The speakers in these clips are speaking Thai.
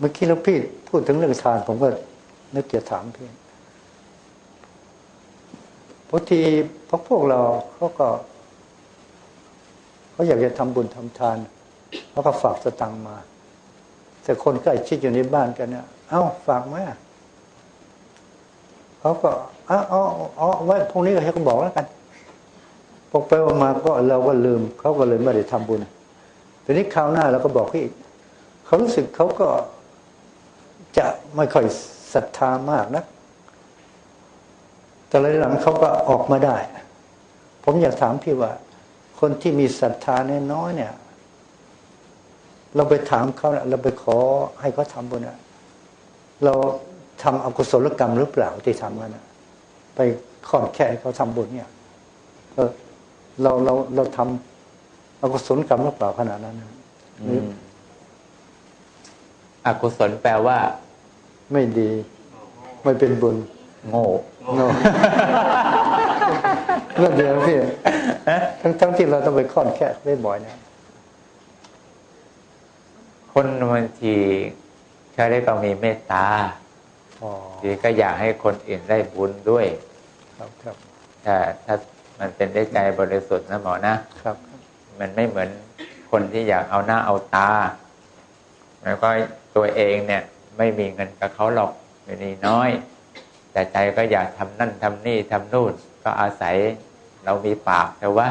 เมื่อกี้หลวงพี่พูดถึงเรื่องทาน ผมก็นึกจะถามพี่บางทีพวกพวกเราเขาก็เขาอยากจะทำบุญทำทานเขาก็ฝากสตังมา แต่คนใกล้ชิดอยู่ในบ้านกันเนี่ยเอ้าฝากไหมเขาก็อาเอาเอไว้พรุ่งนี้ก็ให้เขาบอกแล้วกันพอไปมาก็เราก็ลืมเขาก็เลยไม่ได้ทำบุญทีนี้คราวหน้าเราก็บอกเขาอีก เขารู้สึกเขาก็จะไม่ค่อยศรัทธามากนะแต่หลังเขาก็ออกมาได้ ผมอยากถามพี่ว่า คนที่มีศรัทธาน้อยเนี่ย เราไปถามเขาเนี่ยเราไปขอให้เขาทำบุญเนี่ยเราทำอกุศลกรรมหรือเปล่าที่ทำกันนะไปขอนแค่ให้เขาทำบุญเนี่ยเออเราเราเราทำอกุศลกรรมหรือเปล่าขนาดนั้นหรือ อกุศลแปลว่า ไม่ดี ไม่เป็นบุญ โง่โน่นั่นเดียวพี่ทั้งทั้งที่เราต้องไปค่อนแค่ได้บ่อยเนี่ยคนบางทีเขาเรียกว่ามีเมตตาอ๋อทีก็อยากให้คนอื่นได้บุญด้วย ครับครับถ้าถ้ามันเป็นได้ใจบริสุทธิ์นะหมอนะครับ มันไม่เหมือนคนที่อยากเอาหน้าเอาตา แล้วก็ ตัวเองเนี่ยไม่มีเงินกับเขาหรอกมีน้อย แต่ใจก็อยากทำนั่นทำนี่ทำนู่น ก็อาศัยเรามีปากแต่ว่า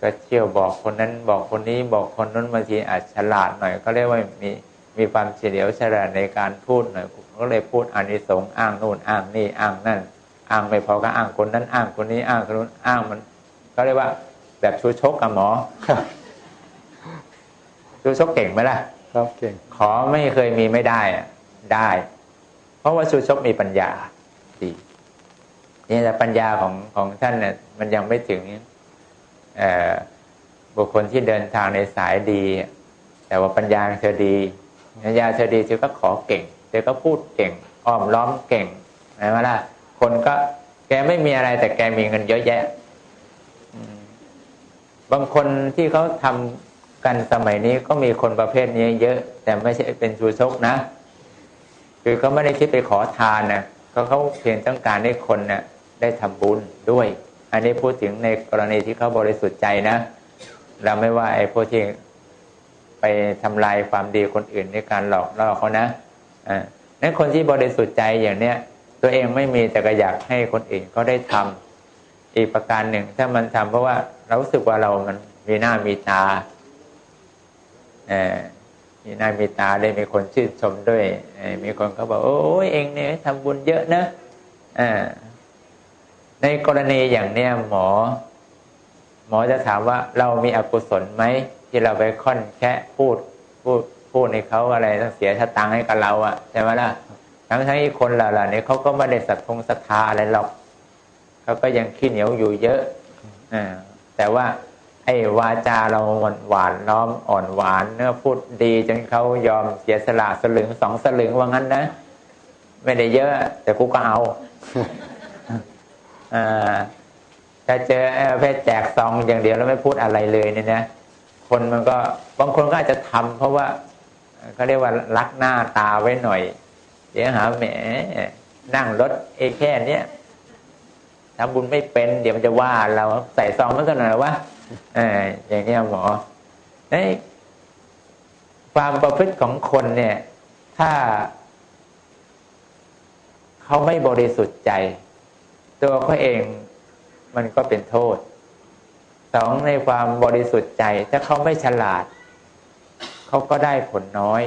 ก็เที่ยวบอกคนนั้นบอกคนนี้บอกคนนั้นบางทีอาจฉลาดหน่อย ก็เรียกว่ามีมีความเฉลียวฉลาดในการพูดหน่อยก็เลยพูดอานิสงส์อ้างนู่นอ้างนี่อ้างนั่น อ้างไม่พอก็อ้างคนนั้น อ้างคนนี้อ้างคนนู้นอ้างมัน ก็เรียกว่า แบบชูชกกับหมอชูชกเก่งไหมล่ะ ครับเก่ง ขอไม่เคยมีไม่ได้อะได้ เพราะว่าชูชกมีปัญญาดีนี่แต่ปัญญาของของท่านเนี่ยมันยังไม่ถึงบุคคลที่เดินทางในสายดี แต่ว่าปัญญาเธอดีปัญญาเธอดีเธอก็ขอเก่งเธอก็พูดเก่งอ้อมล้อมเก่งใช่ไหมล่ะคนก็แกไม่มีอะไรแต่แกมีเงินเยอะแยะบางคนที่เขาทำ กันสมัยนี้ก็มีคนประเภทนี้เยอะ แต่ไม่ใช่เป็นชูชกนะ คือเขาไม่ได้คิดไปขอทานนะเขาเขาเพียงต้องการให้คนนะ่ะได้ทำบุญด้วย อันนี้พูดถึงในกรณีที่เขาบริสุทธิ์ใจนะ เราไม่ว่าไอ้พวกที่ไปทำลายความดีคนอื่นในการหลอกล่อเขานะอ่านั้นคนที่บริสุทธิ์ใจอย่างเนี้ยตัวเองไม่มีแต่ก็อยากให้คนอื่นเขาได้ทำอีกประการหนึ่ง ถ้ามันทำเพราะว่าเรารู้สึกว่าเรามันมีหน้ามีตา มีหน้ามีตาได้มีคนชื่นชมด้วย มีคนเขาบอกโอ้ยเองเนี่ยทำบุญเยอะนะในกรณีอย่างเนี้ยหมอ หมอจะถามว่าเรามีอกุศลไหมที่เราไปค่อนแค่พูดพูดพูดในเขาอะไรต้องเสียชะตังให้กับเราอะใช่ไหมล่ะทั้งทั้งที่คนเหล่านี้เขาก็ไม่ได้ศรัทธงศรัทธาอะไรหรอกเขาก็ยังขี้เหนียวอยู่เยอะอแต่ว่า ไอ้วาจาเราหวานหวานล้อมอ่อนหวานเนื้อพูดดีจนเขายอมเสียสละสลึงสองสลึงว่างั้นนะ ไม่ได้เยอะ แต่กูก็เอาอ่าถ้าเจอไอ้ประเพศแจกซองอย่างเดียวแล้วไม่พูดอะไรเลยเนี่ยนะคนมันก็บางคนก็อาจจะทำเพราะว่าเขาเรียกว่ารักหน้าตาไว้หน่อย เดี๋ยวหาแหมนั่งรถเอแค่เนี้ยทำบุญไม่เป็น เดี๋ยวมันจะว่าเราใส่ซองมันก็หน่อยวะเอย่างนี้หมอไอ้ความประพฤติของคนเนี่ย ถ้า เขาไม่บริสุทธิ์ใจ ตัวเขาเองมันก็เป็นโทษสองในความบริสุทธิ์ใจ ถ้าเขาไม่ฉลาด เขาก็ได้ผลน้อย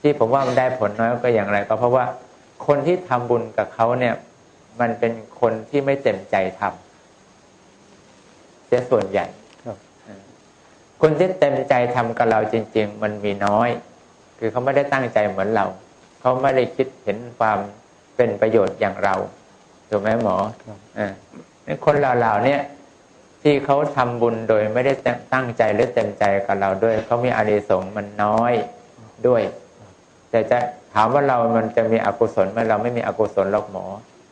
ที่ผมว่ามันได้ผลน้อยก็อย่างไร ก็เพราะว่าคนที่ทำบุญกับเขาเนี่ย มันเป็นคนที่ไม่เต็มใจทำ สียส่วนใหญ่ครับคนที่เต็มใจทำกับเราจริง ๆ มันมีน้อย คือเขาไม่ได้ตั้งใจเหมือนเรา เขาไม่ได้คิดเห็นความเป็นประโยชน์อย่างเราถูกไหมหมอครับอ่านี่คนเหล่าๆเนี่ยที่เขาทำบุญโดยไม่ได้ตั้งใจหรือเต็มใจกับเราด้วยเขามีอานิสงส์มันน้อยด้วย แต่จะถามว่าเรามันจะมีอกุศลไหมเราไม่มีอกุศลหรอกหมอ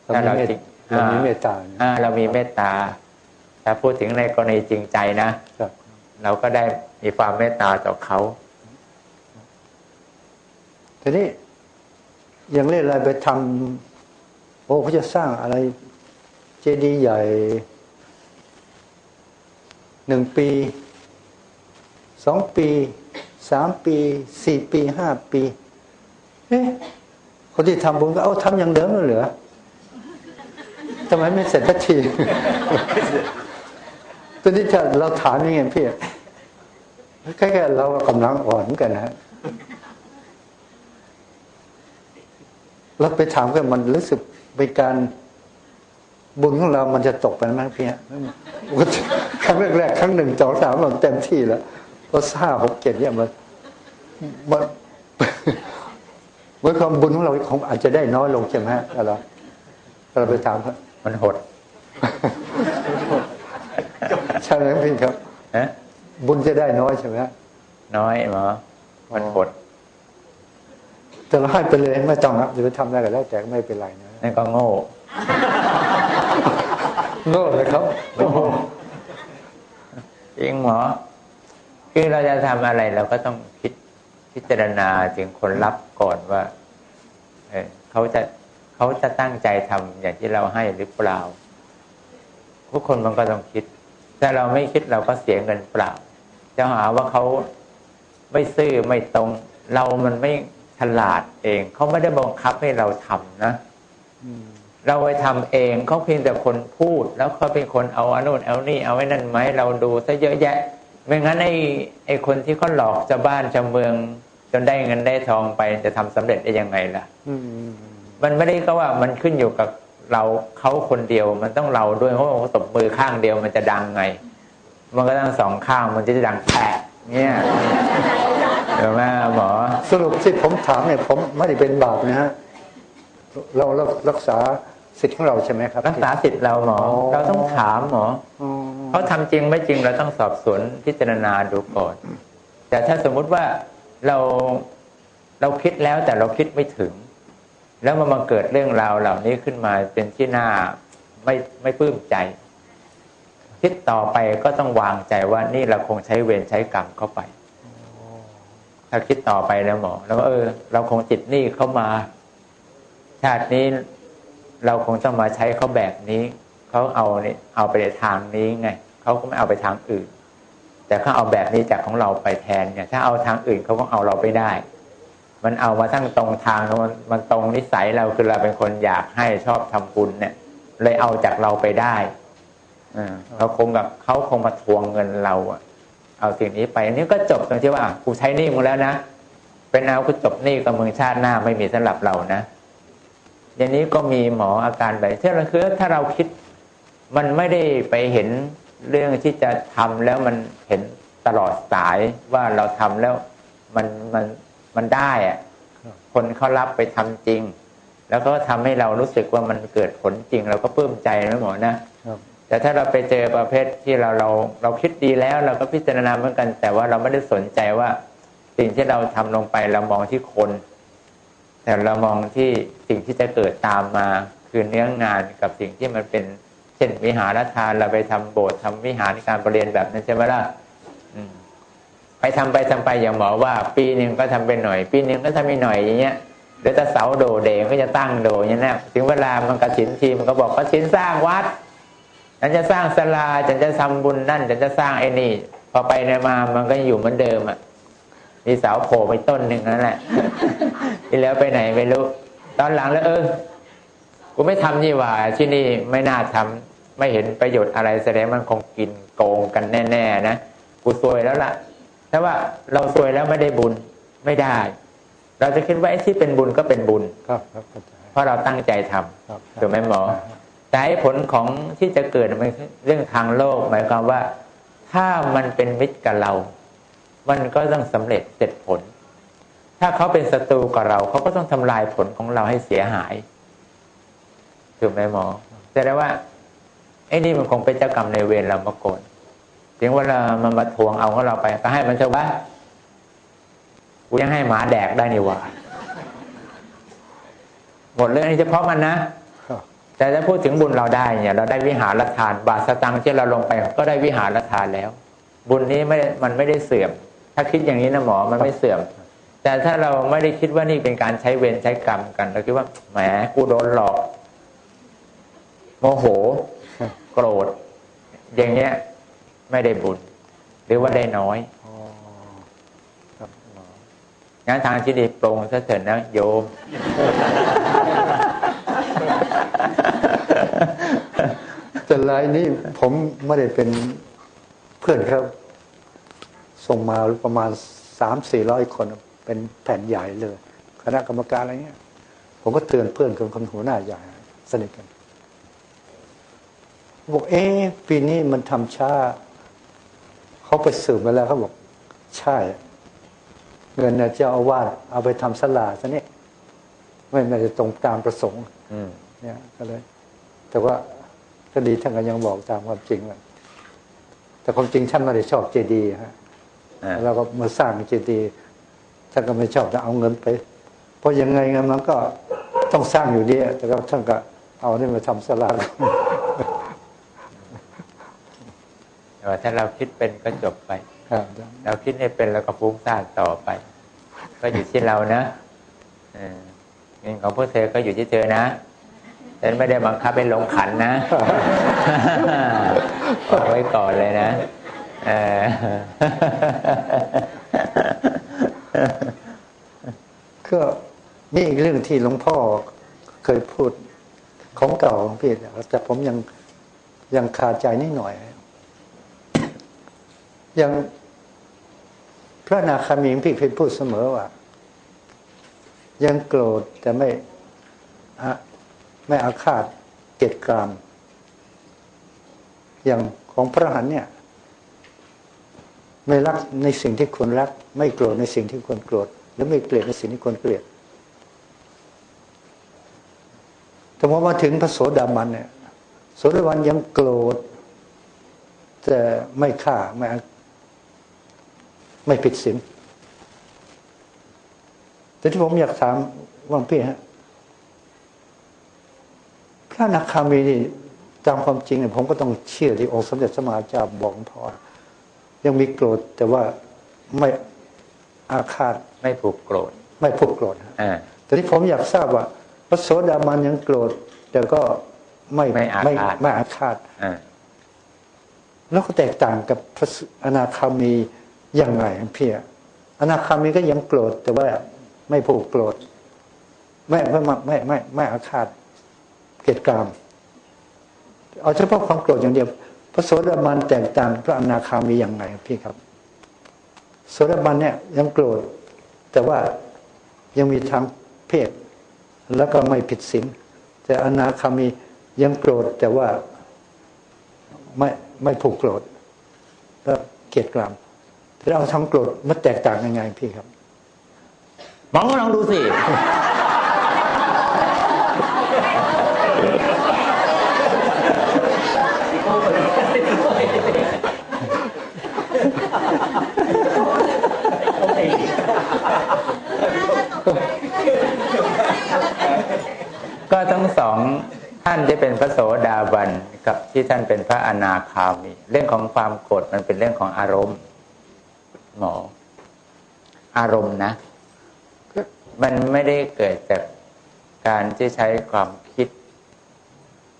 เรามีเมตจริงเรามีเมตตาเนี่ยอ่าเรามีเมตตา ถ้าพูดถึงในกรณีจริงใจนะครับเราก็ได้มีความเมตตาต่อเขาทีนี้ยังเล่นอะไรไปทำโอ้เขาจะสร้างอะไรเจดีย์ใหญ่หนึ่งปีสองปีสามปีสี่ปีห้าปีเอ๊ะคนที่ทำบุญก็เอาทำอย่างเดิมเลยเหรอทำไมไม่เสร็จสักที ตอนนี้จะเราถามยังไงพี่แค่ๆเรากำลังอ่อนกันนะเราไปถามกันมันรู้สึกเป็นการบุญของเรา มันจะตกไปไหมพี่ครั้งแรกๆครั้งหนึ่งสองสามมันเต็มที่แล้วพอห้าหกเจ็ดเนี่ยมันมันเมื่อความบุญของเราคงอาจจะได้น้อยลงใช่ไหมฮะถ้าเราถ้าเราไปถามมันหด ใช่ไหมพี่ครับนะบุญจะได้น้อยใช่ไหมฮะน้อยหมอมันหดแต่เราให้ไปเลยไม่ต้องนะจะไปทำอะไรก็แล้วแต่ก็ไม่เป็นไรนะนั่นก็โง่โง่เลยครับโอ้โหจริงหมอคือเราจะทำอะไรเราก็ต้องคิดพิจารณาถึงคนรับก่อนว่าเออเขาจะเขาจะตั้งใจทำอย่างที่เราให้หรือเปล่า ทุกคนมันก็ต้องคิด ถ้าเราไม่คิดเราก็เสียเงินเปล่า จะหาว่าเขาไม่ซื่อไม่ตรง เรามันไม่ฉลาดเอง เขาไม่ได้บังคับให้เราทำนะอืมเราไปทำเองเขาเพียงแต่คนพูด แล้วเขาเป็นคนเอาอันนู้นเอานี่เอาไว้นั่นไหมเราดูซะเยอะแยะ ไม่งั้นไอ้ไอ้คนที่เขาหลอกชาวบ้านชาวเมือง จนได้เงินได้ทองไปจะทำสำเร็จได้ยังไงล่ะอืมมันไม่ได้ก็ว่ามันขึ้นอยู่กับ เราเขาคนเดียวมันต้องเราด้วยเพราะว่าตบมือข้างเดียวมันจะดังไง มันก็ต้องสองข้างมันจะดังแผะเนี่ยเดี๋ยวแม่หมอสรุปที่ผมถามเนี่ยผมไม่ได้เป็นบาปนะฮะเราเรารักษาสิทธิ์ของเราใช่ไหมครับ รักษาสิทธิ์เราหมออ๋อเราต้องถามหมออ๋อเขาทำจริงไม่จริงเราต้องสอบสวนพิจารณาดูก่อน แต่ถ้าสมมุติว่าเราเราคิดแล้วแต่เราคิดไม่ถึง แล้วมันมาเกิดเรื่องราวเหล่านี้ขึ้นมาเป็นที่น่าไม่ไม่ปลื้มใจคิดต่อไปก็ต้องวางใจว่านี่เราคงใช้เวรใช้กรรมเข้าไปถ้าคิดต่อไปนะหมอ แล้วก็เออ เราคงติดหนี้เข้ามา ชาตินี้เราคงต้องมาใช้เขาแบบนี้เขาเอาเนี่ยเอาไปในทางนี้ไงเขาก็ไม่เอาไปทางอื่น แต่เขาเอาแบบนี้จากของเราไปแทนเนี่ยถ้าเอาทางอื่นเขาก็เอาเราไปได้ มันเอามาทั้งตรงทางมันมันตรงนิสัยเราคือเราเป็นคนอยากให้ชอบทำบุญเนี่ย เลยเอาจากเราไปได้อเขาคงกับเขาคงมาทวงเงินเราอะเอาสิ่งนี้ไปอันนี้ก็จบตรงที่ว่ากูใช้หนี้มึงแล้วนะเป็นเอากูจบหนี้กับมึงชาติหน้าไม่มีสำหรับเรานะอย่างนี้ก็มีหมออาการแบบที่เราคือถ้าเราคิดมันไม่ได้ไปเห็นเรื่องที่จะทำแล้วมันเห็นตลอดสายว่าเราทำแล้วมันมัน มันได้อะคนเขารับไปทำจริง แล้วก็ทำให้เรารู้สึกว่ามันเกิดผลจริง เราก็ปลื้มใจนะหมอนะครับแต่ถ้าเราไปเจอประเภทที่เราเราเราคิดดีแล้วเราก็พิจารณาเหมือนกัน แต่ว่าเราไม่ได้สนใจว่าสิ่งที่เราทำลงไปเรามองที่คน แต่เรามองที่สิ่งที่จะเกิดตามมา คือเนื้องานกับสิ่งที่มันเป็นเช่นวิหารทานเราไปทำโบสถ์ทำวิหารการประเรียนแบบนั้นใช่ไหมล่ะอืม ไปทำไปทำไปอย่างหมอว่า ปีหนึ่งก็ทำไปหน่อย ปีหนึ่งก็ทำไปหน่อยอย่างเงี้ยเดี๋ยวถ้าเสาโดเดงก็จะตั้งโดอย่างเงี้นถึงเวลามันกระถินทีมันก็บอกกระถินสร้างวัดฉันจะสร้างศาลาฉันจะทำบุญนั่นฉันจะสร้างไอ้นี่ พอไปในมามันก็อยู่เหมือนเดิมอะมีเสาโผล่ไปต้นหนึ่งนั่นแหละที่แล้วไปไหนไม่รู้ ตอนหลังแล้วเออกูไม่ทำนี่หว่าที่นี่ไม่น่าทำไม่เห็นประโยชน์อะไรแสดงมันคงกินโกงกันแน่ ๆ นะกูซวยแล้วล่ะ แต่ว่าเราซวยแล้วไม่ได้บุญไม่ได้ เราจะคิดว่าไอ้ที่เป็นบุญก็เป็นบุญครับครับเข้าใจเพราะเราตั้งใจทำครับถูกไหมหมอแต่ไอ้ผลของที่จะเกิดมันคือเรื่องทางโลก หมายความว่า ถ้ามันเป็นมิตรกับเรา มันก็ต้องสำเร็จเสร็จผล ถ้าเขาเป็นศัตรูกับเราเขาก็ต้องทำลายผลของเราให้เสียหายถูกไหมหมอแสดงว่าไอ้นี่มันคงเป็นเจ้ากรรมในายเวรเรามาก่อน ถึงวลามันมาทวงเอาของเราไป ก็ให้มันเถอะว่ากูยังให้หมาแดกได้นี่หว่าหมดเรื่องนี้เฉพาะมันนะแต่ถ้าพูดถึงบุญเราได้เนี่ยเราได้วิหารทาน บาทสตังที่เราลงไป ก็ได้วิหารทานแล้ว บุญนี้ไม่มันไม่ได้เสื่อม ถ้าคิดอย่างนี้นะหมอมันไม่เสื่อม แต่ถ้าเราไม่ได้คิดว่านี่เป็นการใช้เวรใช้กรรมกันเราคิดว่าแหมกูโดนหลอก โมโห โกรธ อย่างเงี้ย ไม่ได้บุญ หรือว่าได้น้อยอ๋อครับงั้นทางที่ดีปรงซะเถิดนะโยม แต่รายนี้ผมไม่ได้เป็นเพื่อนครับ ส่งมาประมาณสามสี่ร้อยคนเป็นแผ่นใหญ่เลย คณะกรรมการอะไรเงี้ย ผมก็เตือนเพื่อนคนคนหัวหน้าใหญ่สนิทกันบอกเอ๊ะปีนี้มันทำช้า เขาไปสืบมาแล้วเขาบอก ใช่ เงินเนี่ยเจ้าอาวาสเอาไปทำสลาซะนี่ไม่ไม่ได้ตรงตามประสงค์อืมเนี่ยก็เลย แต่ว่าก็ดีท่านก็ยังบอกตามความจริงแหละแต่ความจริงท่านไม่ได้ชอบเจดีย์ฮะอ่าแล้วก็มาสร้างเจดีย์ท่านก็ไม่ชอบจะเอาเงินไป เพราะยังไงเงินมันก็ต้องสร้างอยู่ดีแต่ก็ท่านก็เอานี่มาทำสลา แต่ว่าถ้าเราคิดเป็นก็จบไปครับเราคิดไม่เป็นแล้วก็ฟุ้งซ่านต่อไป ก็อยู่ที่เรานะเออเงินของพวกเธอก็อยู่ที่เธอนะฉันไม่ได้บังคับให้ลงขันนะบอกไว้ก่อนเลยนะเออก็นี่อีกเรื่องที่หลวงพ่อเคยพูดของเก่าของพี่แต่ผมยังยังคาใจนิดหน่อย ยังพระนาคามีของพี่เคยพูดเสมอว่า ยังโกรธแต่ไม่ไม่อาฆาตเกลียดกรามอย่างของพระหันเนี่ย ไม่รักในสิ่งที่ควรรัก ไม่โกรธในสิ่งที่ควรโกรธหรือไม่เกลียดในสิ่งที่ควรเกลียดแต่พอมาถึงพระโสดาบันเนี่ยโสดาบันยังโกรธแต่ไม่ฆ่าไม่ ไม่ผิดศีลแต่ที่ผมอยากถามว่างพี่ฮะพระอนาคามีนี่ตามความจริงเนี่ยผมก็ต้องเชื่อที่องค์สมเด็จสมมาเจ้าบอกหลวงพ่อยังมีโกรธแต่ว่าไม่อาฆาตไม่ผูกโกรธ ไม่ผูกโกรธฮะอ่าแต่ที่ผมอยากทราบว่าพระโสดาบันยังโกรธ แต่ก็ไม่ไม่อาฆาตไม่อาฆาตอ่าแล้วก็แตกต่างกับพระอนาคามี ยังไงครับพี่อะอนาคามีก็ยังโกรธแต่ว่าไม่ผูกโกรธไม่ไม่ไม่ไม่ไม่ไมอาฆาตเกลียดกรามเอาเฉพาะความโกรธอย่างเดียวพระโสดาบันแตกต่างพระอนาคามีอย่างไงครับพี่ครับ โสดาบันเนี่ยยังโกรธแต่ว่ายังมีทางเพศ แล้วก็ไม่ผิดศีลแต่อนาคามียังโกรธแต่ว่าไม่ไม่ผูกโกรธแล้วเกลียดกราม เอาทำโกรธมันแตกต่างยังไงพี่ครับมองก็ลองดูสิก็ทั้งสองท่านที่เป็นพระโสดาบันกับที่ท่านเป็นพระอนาคามี เรื่องของความโกรธมันเป็นเรื่องของอารมณ์ หมอ อารมณ์นะ มันไม่ได้เกิดจากการที่ใช้ความคิด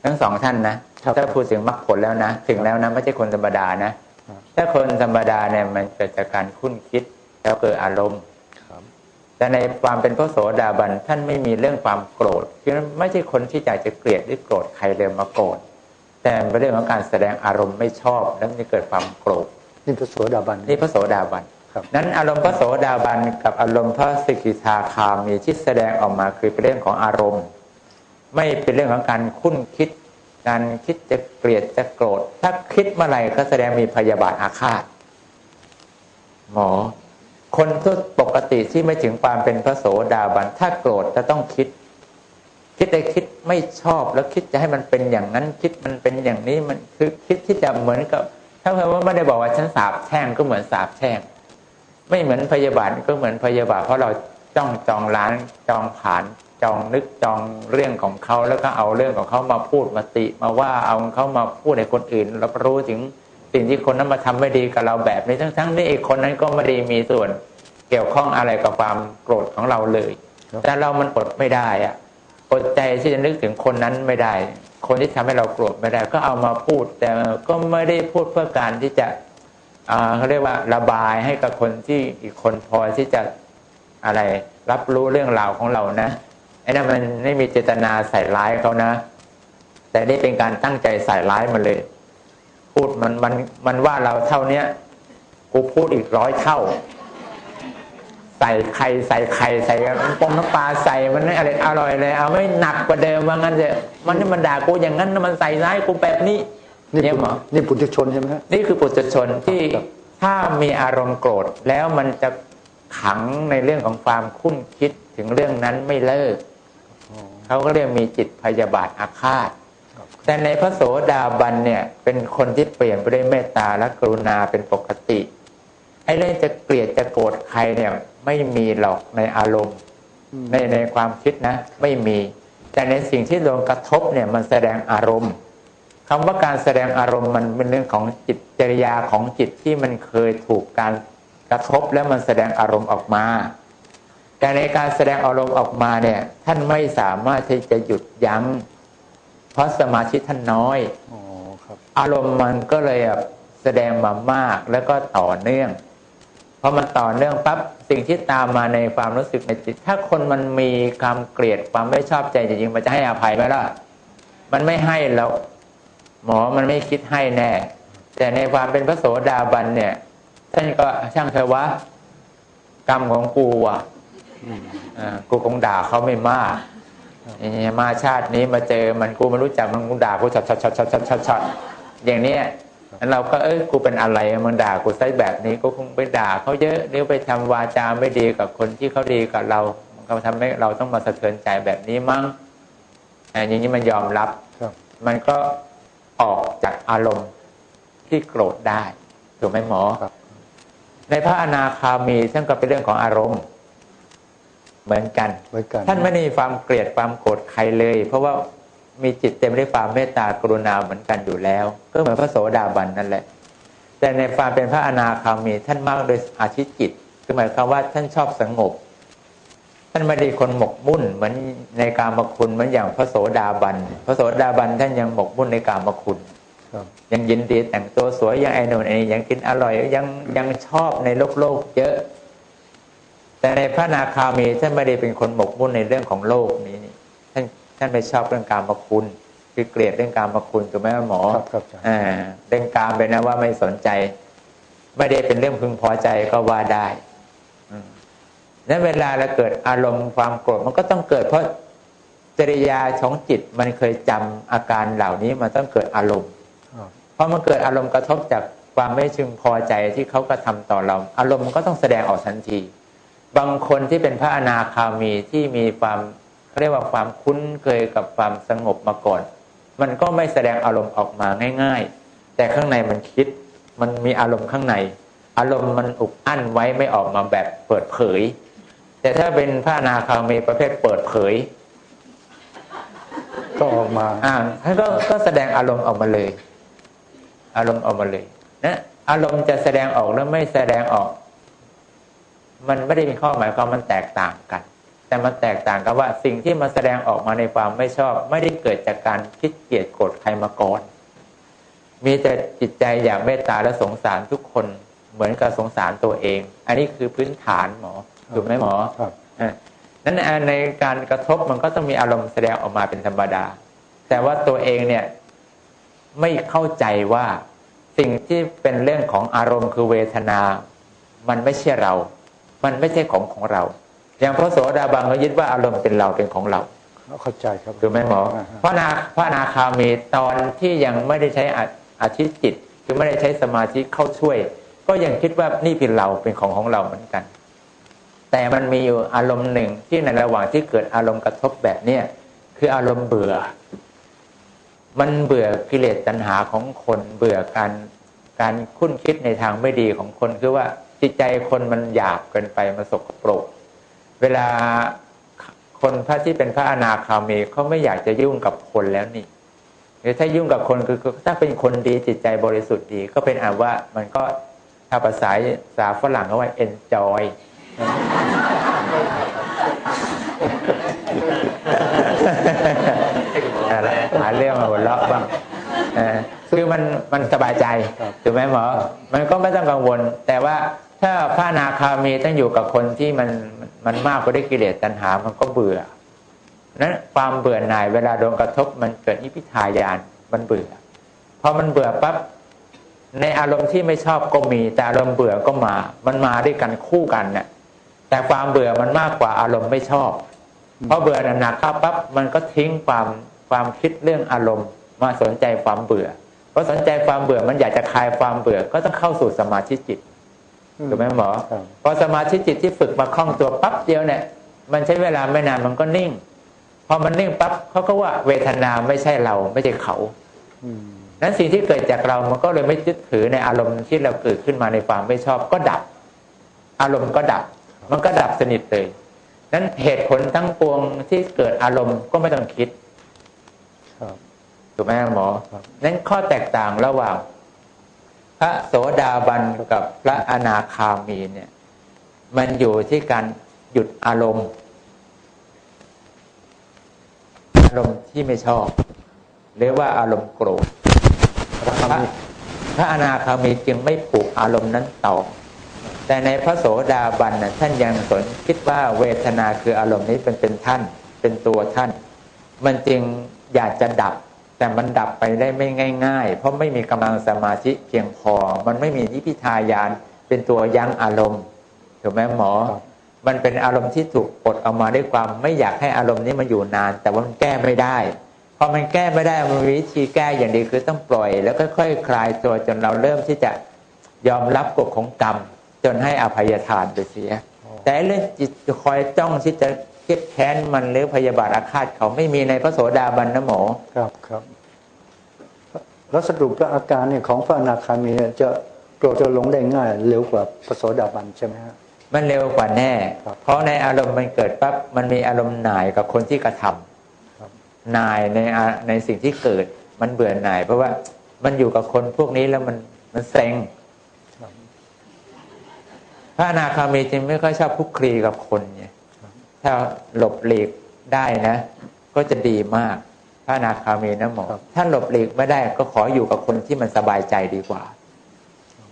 ทั้งสองท่านนะครับถ้าพูดถึงมรรคผลแล้วนะ ถึงแล้วนะ ไม่ใช่คนธรรมดานะครับถ้าคนธรรมดาเนี่ยมันเกิดจากการคุ้นคิดแล้วเกิดอารมณ์ครับแต่ในความเป็นพระโสดาบันท่านไม่มีเรื่องความโกรธคือไม่ใช่คนที่อยากจะเกลียดหรือโกรธใครเลยมาโกรธแต่เป็นเรื่องของการแสดงอารมณ์ไม่ชอบแล้วมันจะเกิดความโกรธ นี่พระโสดาบันนี่พระโสดาบันครับนั้นอารมณ์พระโสดาบันกับอารมณ์พระสกิทาคามีที่แสดงออกมาคือเป็นเรื่องของอารมณ์ ไม่เป็นเรื่องของการคุ้นคิด การคิดจะเกลียดจะโกรธ ถ้าคิดเมื่อไหร่ก็แสดงมีพยาบาทอาฆาต หมอ คนทั่วปกติที่ไม่ถึงความเป็นพระโสดาบัน ถ้าโกรธจะต้องคิด คิดได้คิดไม่ชอบแล้วคิดจะให้มันเป็นอย่างนั้นคิดมันเป็นอย่างนี้มันคือคิดที่จะเหมือนกับ ถ้าเพื่อว่าไม่ได้บอกว่าฉันสาบแช่งก็เหมือนสาบแช่ง ไม่เหมือนพยาบาทก็เหมือนพยาบาทเพราะเราจ้องจองร้านจองผ่านจองนึกจองเรื่องของเขาแล้วก็เอาเรื่องของเขามาพูดมาติมาว่าเอาเขามาพูดให้คนอื่นเรารู้ถึงสิ่งที่คนนั้นมาทำไม่ดีกับเราแบบนี้ทั้งๆที่ไอ้คนนั้นก็ไม่ได้มีส่วนเกี่ยวข้องอะไรกับความโกรธของเราเลย แต่เรามันอดไม่ได้อะอดใจที่จะนึกถึงคนนั้นไม่ได้ คนที่ทำให้เราโกรธไม่ได้ก็เอามาพูด แต่ก็ไม่ได้พูดเพื่อการที่จะเขาเรียกว่าระบายให้กับคนที่อีกคนพอที่จะอะไรรับรู้เรื่องราวของเรานะไอ้นั่นมันไม่มีเจตนาใส่ร้ายเขานะ แต่นี่เป็นการตั้งใจใส่ร้ายมันเลย พูดมันมันมันว่าเราเท่าเนี้ยกูพูดอีกร้อยเท่า ใส่ไข่ใส่ไข่ใส่น้ำปงน้ำปลาใส่มันอะไรอร่อยเลย เอาไม่หนักกว่าเดิมว่างั้นเถอะมันนี่มันด่ากูอย่างนั้นมันใส่ร้ายกูแบบนี้นี่เนี่ยปุหมอนี่ปุถุชนใช่ไหมฮะนี่คือปุถุชนที่ครับถ้ามีอารมณ์โกรธแล้วมันจะขังในเรื่องของความคุ้นคิดถึงเรื่องนั้นไม่เลิกอ๋อเขาก็เรียกมีจิตพยาบาทอาฆาตครับแต่ในพระโสดาบันเนี่ยเป็นคนที่เปลี่ยนไปด้วยเมตตาและกรุณาเป็นปกติ ไอ้เรื่องจะเกลียดจะโกรธใครเนี่ยไม่มีหรอกในอารมณ์อืมในในความคิดนะ ไม่มี แต่ในสิ่งที่โดนกระทบเนี่ยมันแสดงอารมณ์คำว่าการแสดงอารมณ์มันเป็นเรื่องของจิตจริยาของจิตที่มันเคยถูกการกระทบแล้วมันแสดงอารมณ์ออกมา แต่ในการแสดงอารมณ์ออกมาเนี่ยท่านไม่สามารถที่จะหยุดยัง้ง เพราะสมาธิท่านน้อยอ๋อครับอารมณ์มันก็เลยแบบแสดงมามากแล้วก็ต่อเนื่อง พอมันต่อเนื่องปั๊บสิ่งที่ตามมาในความรู้สึกในจิต ถ้าคนมันมีความเกลียดความไม่ชอบใจจริงๆมันจะให้อภัยไหมล่ะ มันไม่ให้แล้ว หมอมันไม่คิดให้แน่ แต่ในความเป็นพระโสดาบันเนี่ยท่านก็ช่างเถอะวะกรรมของกูอะกูคงด่าเขาไม่มากมาชาตินี้มาเจอมันกูไม่รู้จักมันกูด่ากูช็อตช็อตช็อตช็อตช็อตช็อย่างเนี้ยแล้วเราก็เอ้ยกูเป็นอะไรมึงด่ากูใส่แบบนี้กูคงไปด่าเขาเยอะเดี๋ยวไปทำวาจาไม่ดีกับคนที่เขาดีกับเรามันก็ทำให้เราต้องมาสะเทือนใจแบบนี้มั้งอ่าอย่างนี้มันยอมรับครับ มันก็ออกจากอารมณ์ที่โกรธได้ถูกไหมหมอครับในพระอนาคามีซึ่งก็เป็นเรื่องของอารมณ์ เหมือนกันไว้กันท่านไม่ได้มีความเกลียดความโกรธใครเลย เพราะว่า มีจิตเต็มไปด้วยความเมตตากรุณาเหมือนกันอยู่แล้ว ก็เหมือนพระโสดาบันนั่นแหละ แต่ในความเป็นพระอนาคามีท่านมากโดยอาชิจิตคือหมายความว่าท่านชอบสงบ ท่านไม่ได้คนหมกมุ่นเหมือนในกามคุณเหมือนอย่างพระโสดาบันพระโสดาบันท่านยังหมกมุ่นในกามคุณครับยังยินดีแต่งตัวสวยยังไอ้นู่นไอ้นี่ยังกินอร่อยยังยังชอบในโลกโลกเยอะ แต่ในพระนาคามีท่านไม่ได้เป็นคนหมกมุ่นในเรื่องของโลกนี้นี่ ท่านท่านไม่ชอบเรื่องการมคุณคือเกลียดเรื่องการมคุณถูกไหมหมอครับครับอาจารย์อ่าเรื่องการเป็นนะว่าไม่สนใจ ไม่ได้เป็นเรื่องพึงพอใจก็ว่าได้อืมนั้นเวลาเราเกิดอารมณ์ความโกรธมันก็ต้องเกิด เพราะจริยาของจิตมันเคยจำอาการเหล่านี้มันต้องเกิดอารมณ์ครับเพราะมันเกิดอารมณ์กระทบจากความไม่พึงพอใจที่เขากระทำต่อเรา อารมณ์มันก็ต้องแสดงออกทันที บางคนที่เป็นพระอนาคามีที่มีความ เขาเรียกว่าความคุ้นเคยกับความสงบมาก่อน มันก็ไม่แสดงอารมณ์ออกมาง่าย ๆ แต่ข้างในมันคิด มันมีอารมณ์ข้างใน อารมณ์มันอุกอั้นไว้ไม่ออกมาแบบเปิดเผย แต่ถ้าเป็นพระอนาคามีประเภทเปิดเผย ก็ออกมาอ่าท่านก็ก็แสดงอารมณ์ออกมาเลย อารมณ์ออกมาเลยนะอารมณ์จะแสดงออกหรือไม่แสดงออก มันไม่ได้มีข้อหมายความมันแตกต่างกัน แต่มันแตกต่างกันว่าสิ่งที่มันแสดงออกมาในความไม่ชอบ ไม่ได้เกิดจากการคิดเกลียดโกรธใครมาก่อน มีแต่จิตใจอยากเมตตาและสงสารทุกคนเหมือนกับสงสารตัวเอง อันนี้คือพื้นฐานหมอถูกไหมหมอครับอะนั้นในการกระทบมันก็ต้องมีอารมณ์แสดงออกมาเป็นธรรมดา แต่ว่าตัวเองเนี่ยไม่เข้าใจว่าสิ่งที่เป็นเรื่องของอารมณ์คือเวทนา มันไม่ใช่เรา มันไม่ใช่ของของเรา อย่างพระโสดาบันเขายึดว่าอารมณ์เป็นเราเป็นของเราเข้าใจครับถูกไหมหมอาฮะพระนาพระนาคามีตอนที่ยังไม่ได้ใช้อาอาชิตจิต คือไม่ได้ใช้สมาธิเข้าช่วย ก็ยังคิดว่านี่เป็นเราเป็นของของเราเหมือนกัน แต่มันมีอยู่อารมณ์หนึ่งที่ในระหว่างที่เกิดอารมณ์กระทบแบบเนี้ยคืออารมณ์เบื่อ มันเบื่อกิเลสตัณหาของคนเบื่อการการคุ้นคิดในทางไม่ดีของคนคือว่าจิตใจคนมันหยาบเกินไปมันสกปรก เวลาคนพระที่เป็นพระอนาคามีเขาไม่อยากจะยุ่งกับคนแล้วนี่หรือถ้ายุ่งกับคนคือถ้าเป็นคนดีจิตใจบริสุทธิ์ดี ก็เป็นอันว่ามันก็ถ้าภาษาภาษาฝรั่งเขาว่า enjoy อะไรหาเรื่องมาหัวเราะบ้างคือมันมันสบายใจถูกไหมหมอ มันก็ไม่ต้องกังวล แต่ว่าถ้าพระอนาคามีต้องอยู่กับคนที่มัน มันมากกว่าด้วยกิเลสตัณหามันก็เบื่อนั้นความเบื่อหน่ายเวลาโดนกระทบมันเกิดนิพพิทายานมันเบื่อพอมันเบื่อปั๊บในอารมณ์ที่ไม่ชอบก็มี แต่อารมณ์เบื่อก็มา มันมาด้วยกันคู่กันเนี่ยแต่ความเบื่อมันมากกว่าอารมณ์ไม่ชอบ เพราะเบื่อหนักๆเข้าปั๊บมันก็ทิ้งความความคิดเรื่องอารมณ์ มาสนใจความเบื่อเพราะสนใจความเบื่อมันอยากจะคลายความเบื่อก็ต้องเข้าสู่สมาธิจิต ถูกไหมหมอครับพอสมาธิจิตที่ฝึกมาคล่องตัวปั๊บเดียวเนี่ย มันใช้เวลาไม่นานมันก็นิ่ง พอมันนิ่งปั๊บเขาก็ว่าเวทนาไม่ใช่เราไม่ใช่เขาอืมนั้นสิ่งที่เกิดจากเรามันก็เลยไม่ยึดถือในอารมณ์ที่เราเกิดขึ้นมาในความไม่ชอบก็ดับ อารมณ์ก็ดับ มันก็ดับสนิทเลยนั้นเหตุผลทั้งปวงที่เกิดอารมณ์ก็ไม่ต้องคิดครับถูกไหมหมอครับนั้นข้อแตกต่างระหว่าง พระโสดาบันกับพระอนาคามีเนี่ย มันอยู่ที่การหยุดอารมณ์ อารมณ์ที่ไม่ชอบหรือว่าอารมณ์โกรธพระพระคำนี้พระอนาคามีจึงไม่ผูกอารมณ์นั้นต่อ แต่ในพระโสดาบันน่ะท่านยังสนคิดว่าเวทนาคืออารมณ์นี้เป็นเป็นท่าน เป็นตัวท่าน มันจึงอยากจะดับ แต่มันดับไปได้ไม่ง่าย ๆ เพราะไม่มีกำลังสมาธิเพียงพอ มันไม่มีนิพพิทายานเป็นตัวยั้งอารมณ์ถูกไหมหมอครับมันเป็นอารมณ์ที่ถูกปลดออกมาด้วยความไม่อยากให้อารมณ์นี้มาอยู่นาน แต่ว่ามันแก้ไม่ได้พอมันแก้ไม่ได้มันมีวิธีแก้อย่างเดียวคือต้องปล่อย แล้วค่อยๆคลายตัวจนเราเริ่มที่จะยอมรับกฎของกรรม จนให้อภัยทานไปเสีย แต่เรื่องจิตจะคอยจ้องที่จะ เก็บแค้นมันหรือพยาบาทอาฆาตเขาไม่มีในพระโสดาบันนะหมอครับครับแล้วสรุปแล้วอาการเนี่ยของพระอนาคามีเนี่ยจะโกรธจะหลงได้ง่าย เร็วกว่าพระโสดาบันใช่ไหมฮะมันเร็วกว่าแน่ครับเพราะในอารมณ์มันเกิดปั๊บมันมีอารมณ์หน่ายกับคนที่กระทำครับหน่ายในอาในสิ่งที่เกิดมันเบื่อหน่าย เพราะว่ามันอยู่กับคนพวกนี้แล้วมันมันเซ็งครับพระอนาคามีจึงไม่ค่อยชอบคลุกคลีกับคนเนี่ย ถ้าหลบหลีกได้นะ ก็จะดีมากพระอนาคามีนะหมอครับถ้าหลบหลีกไม่ได้ก็ขออยู่กับคนที่มันสบายใจดีกว่า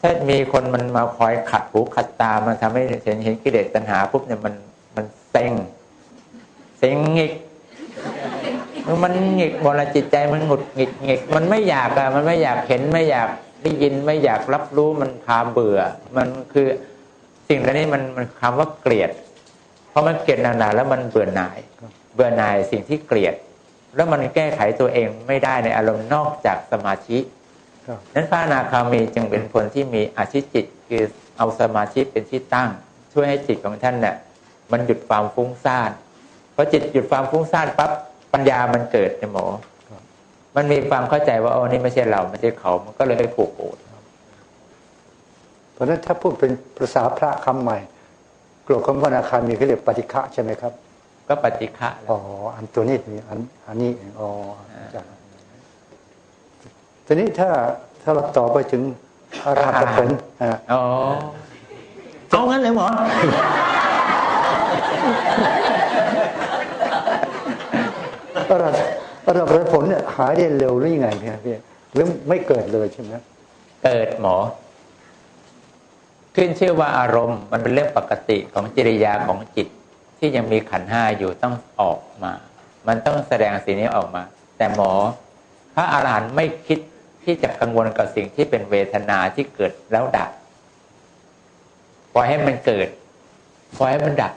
ถ้ามีคนมันมาคอยขัดหูขัดตามันทำให้เห็นเห็นกิเลสตัณหาปุ๊บเนี่ยมันมันเซ็งเซ็งหงิกมันหงิกบนจิตใจมันหงุดหงิดหงิกมันไม่อยากอะมันไม่อยากเห็นไม่อยากได้ยินไม่อยากรับรู้มันพาเบื่อ มันคือสิ่งเหล่านี้มันมันคำว่าเกลียด เพราะมันเกลียดนานๆแล้วมันเบื่อหน่ายครับเบื่อหน่ายสิ่งที่เกลียด แล้วมันแก้ไขตัวเองไม่ได้ในอารมณ์นอกจากสมาธิครับนั้นพระอนาคามีจึงเป็นคนที่มีอาชิจิตคือเอาสมาธิเป็นที่ตั้ง ช่วยให้จิตของท่านเนี่ยมันหยุดความฟุ้งซ่านพอจิตหยุดความฟุ้งซ่านปั๊บปัญญามันเกิดในหมอครับมันมีความเข้าใจว่าโอ้นี่ไม่ใช่เราไม่ใช่เขา มันก็เลยไปผูกโกรธเพราะฉะนั้นถ้าพูดเป็นภาษาพระคำใหม่โกรธของพระอนาคามีเขาเรียกปฏิฆะใช่ไหมครับ ก็ปฏิฆะแล้วอ๋ออันตัวนี้นี่อันอันนี้เองอ๋ออาจารย์ทีนี้ถ้าถ้าเราต่อไปถึงอรหัตผลอ่าอ๋อเอางั้นเลยหมออรหัตอรหัตผลเนี่ยหายได้เร็วหรือยังไงเนี่ยพี่หรือไม่เกิดเลยใช่ไหมเกิดหมอ ขึ้นชื่อว่าอารมณ์มันเป็นเรื่องปกติของจริยาของจิต ที่ยังมีขันห้าอยู่ต้องออกมา มันต้องแสดงสิ่งนี้ออกมา แต่หมอ พระอาหารหันต์ไม่คิดที่จะกังวลกับสิ่งที่เป็นเวทนาที่เกิดแล้วดับปล่อยให้มันเกิดปล่อยให้มันดับ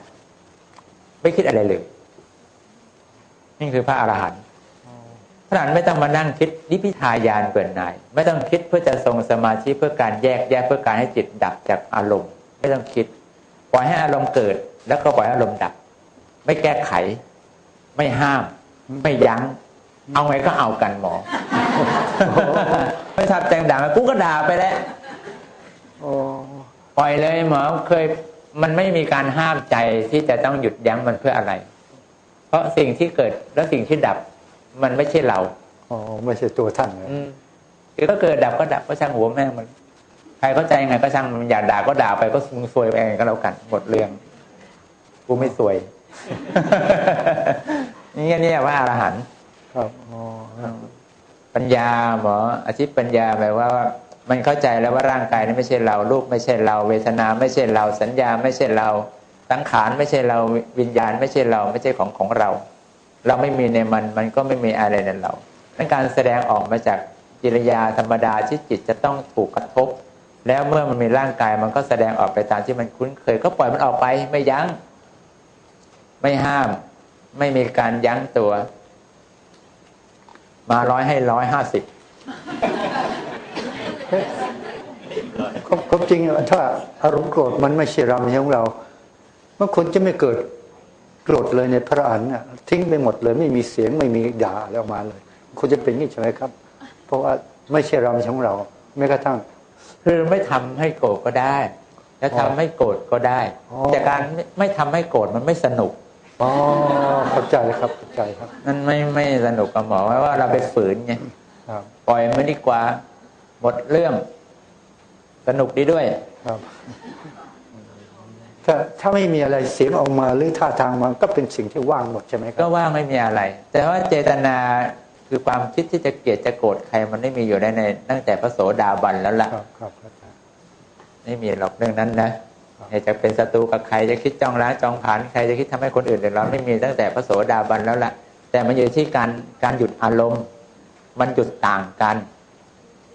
ไม่คิดอะไรเลย นี่คือพระอาหารหันต์ พระอรหันต์ไม่ต้องมานั่งคิดนิพพิทายานเบื่อหน่ายไม่ต้องคิดเพื่อจะทรงสมาธิเพื่อการแยกแยกเพื่อการให้จิตดับจากอารมณ์ ไม่ต้องคิด ปล่อยให้อารมณ์เกิด แล้วก็ปล่อยอารมณ์ดับ ไม่แก้ไข ไม่ห้าม ไม่ยั้ง เอาไงก็เอากันหมอไม่ทับแจงด่ากูก็ด่าไปแล้วปล่อยเลยหมอเคยมันไม่มีการห้ามใจที่จะต้องหยุดยั้งมันเพื่ออะไร เพราะสิ่งที่เกิดและสิ่งที่ดับ มันไม่ใช่เราอ๋อไม่ใช่ตัวท่านเลยอืมคือก็เกิดดับก็ดับก็ช่างหัวแม่งมัน ใครเข้าใจยังไงก็ช่างมันอยากด่าก็ด่าไปก็มึงซวยไปเองก็แล้วกันหมดเรื่องกูไม่สวยนี่เนี่ยว่าอรหันต์ครับอ๋อครับปัญญาหมออาชีพปัญญาแปลว่า มันเข้าใจแล้วว่าร่างกายนี้ไม่ใช่เรารูปไม่ใช่เรา เวทนาไม่ใช่เรา สัญญาไม่ใช่เราสังขารไม่ใช่เราวิญญาณไม่ใช่เราไม่ใช่ของของเรา เราไม่มีในมันมันก็ไม่มีอะไรในเราดังการแสดงออกมาจากกิริยาธรรมดาที่จิตจะต้องถูกกระทบ แล้วเมื่อมันมีร่างกายมันก็แสดงออกไปตามที่มันคุ้นเคย ก็ปล่อยมันออกไปไม่ยัง้ง ไม่ห้าม ไม่มีการยั้งตัว มาร้อยให้ร้อยห้าสิบก็จริงอะถ้าอารมณ์โกรธมันไม่ใช่เราไม่ใช่ของเรามันควรจะไม่เกิด กรธเลยในพระอรหันต์น่ะทิ้งไปหมดเลย ไม่มีเสียงไม่มีด่าอะไรออกมาเลยควรจะเป็นนี่ใช่ไหมครับ เพราะว่าไม่ใช่เราไม่ใช่ของเราแม้กระทั่ง คือไม่ทำให้โกรธก็ได้แล้วทำให้โกรธก็ได้อ๋อแต่การไม่ไม่ทำให้โกรธมันไม่สนุกอ๋อเข้าใจเลยครับเข้าใจครับมันไม่ไม่สนุกกับหมอว่าเราไปฝืนไงครับปล่อยมันดีกว่าหมดเรื่อง สนุกดีด้วยครับ ถ้าถ้าไม่มีอะไรเสียงออกมาหรือท่าทางมันก็เป็นสิ่งที่ว่างหมดใช่ไหมคก็รับว่างไม่มีอะไร แต่ว่าเจตนาคือความคิดที่จะเกลียดจะโกรธใครมันไม่มีอยู่ในในตั้งแต่พระโสดาบันแล้วล่ะครับครับเข้าใจไม่มีหรอกเรื่องนั้นนะครับจะเป็นศัตรูกับใครจะคิดจองร้ายจองผ่านใครจะคิดทำให้คนอื่นเดือดร้อนไม่มีตั้งแต่พระโสดาบันแล้วล่ะ แต่มันอยู่ที่การการหยุดอารมณ์ มันหยุดต่างกัน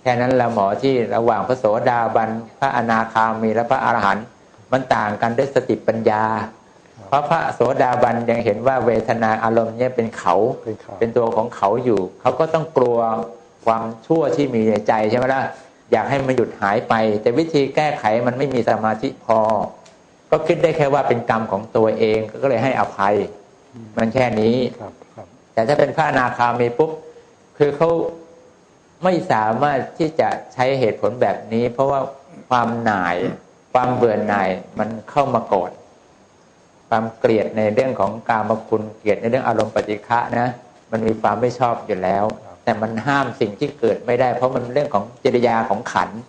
แค่นั้นแหละหมอที่ระหว่างพระโสดาบันพระอนาคามีและพระอรหันต์ มันต่างกันด้วยสติปัญญา เพราะพระโสดาบันยังเห็นว่าเวทนาอารมณ์เนี่ยเป็นเขาเป็นเขาเป็นตัวของเขาอยู่ เขาก็ต้องกลัวความชั่วที่มีในใจใช่ไหมล่ะอยากให้มันหยุดหายไป แต่วิธีแก้ไขมันไม่มีสมาธิพอ ก็คิดได้แค่ว่าเป็นกรรมของตัวเองก็เลยให้อภัย มันแค่นี้ครับครับแต่ถ้าเป็นพระอนาคามีปุ๊บคือเขาไม่สามารถที่จะใช้เหตุผลแบบนี้ เพราะว่าความหน่าย ความเบื่อหน่ายมันเข้ามาก่อนความเกลียดในเรื่องของกามคุณเกลียดในเรื่องอารมณ์ปฏิฆะนะ มันมีความไม่ชอบอยู่แล้ว แต่มันห้ามสิ่งที่เกิดไม่ได้ เพราะมันเรื่องของจริยาของขันธ์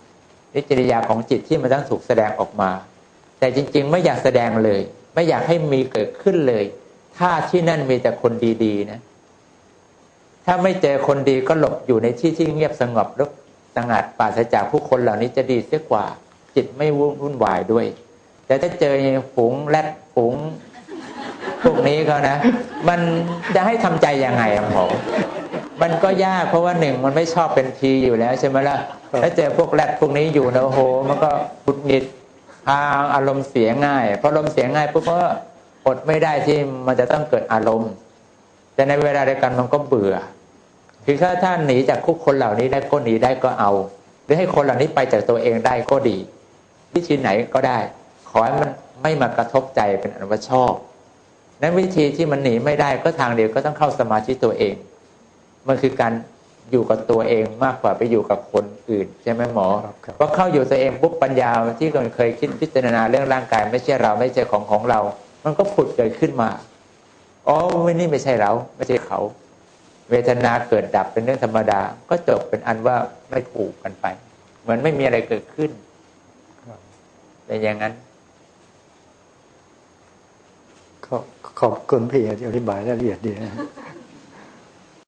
หรือจริยาของจิตที่มันต้องถูกแสดงออกมา แต่จริง ๆ ไม่อยากแสดงเลย ไม่อยากให้มีเกิดขึ้นเลย ถ้าที่นั่นมีแต่คนดีๆนะ ถ้าไม่เจอคนดีก็หลบอยู่ในที่ที่เงียบสงบแล้วสงัดปราศจากผู้คนเหล่านี้จะดีเสียกว่า จิตไม่วุ่นวายด้วย แต่ถ้าเจอฝูงแรดฝูงพวกนี้เขานะ มันจะให้ทำใจยังไงอะหมอมันก็ยากเพราะว่าหนึ่งมันไม่ชอบเป็นทีอยู่แล้วใช่ไหมล่ะถ้าเจอพวกแรดพวกนี้อยู่นะโอ้โห มันก็บุดหงิดพาอารมณ์เสียง่ายพออารมณ์เสียง่ายปุ๊บก็อดไม่ได้ที่มันจะต้องเกิดอารมณ์ แต่ในเวลาเดียวกันมันก็เบื่อ คือถ้าท่านหนีจากคุกคนเหล่านี้ได้ก็หนีได้ก็เอา หรือให้คนเหล่านี้ไปจากตัวเองได้ก็ดี วิธีไหนก็ได้ ขอให้มันไม่มากระทบใจเป็นอันว่าชอบ นั้นวิธีที่มันหนีไม่ได้ก็ทางเดียวก็ต้องเข้าสมาธิตัวเอง มันคือการอยู่กับตัวเองมากกว่าไปอยู่กับคนอื่นใช่ไหมหมอครับครับพอเข้าอยู่ตัวเองปุ๊บปัญญาที่เคยคิดพิจารณาเรื่องร่างกาย ไม่ใช่เราไม่ใช่ของของเรา มันก็ผุดเกิดขึ้นมาอ๋อไม่นี่ไม่ใช่เรา ไม่ใช่เขา เวทนาเกิดดับเป็นเรื่องธรรมดา ก็จบเป็นอันว่าไม่ผูกกันไป เหมือนไม่มีอะไรเกิดขึ้นครับ เป็นอย่างนั้นขอบขอบคุณพี่ที่อธิบายรายละเอียดดีนะ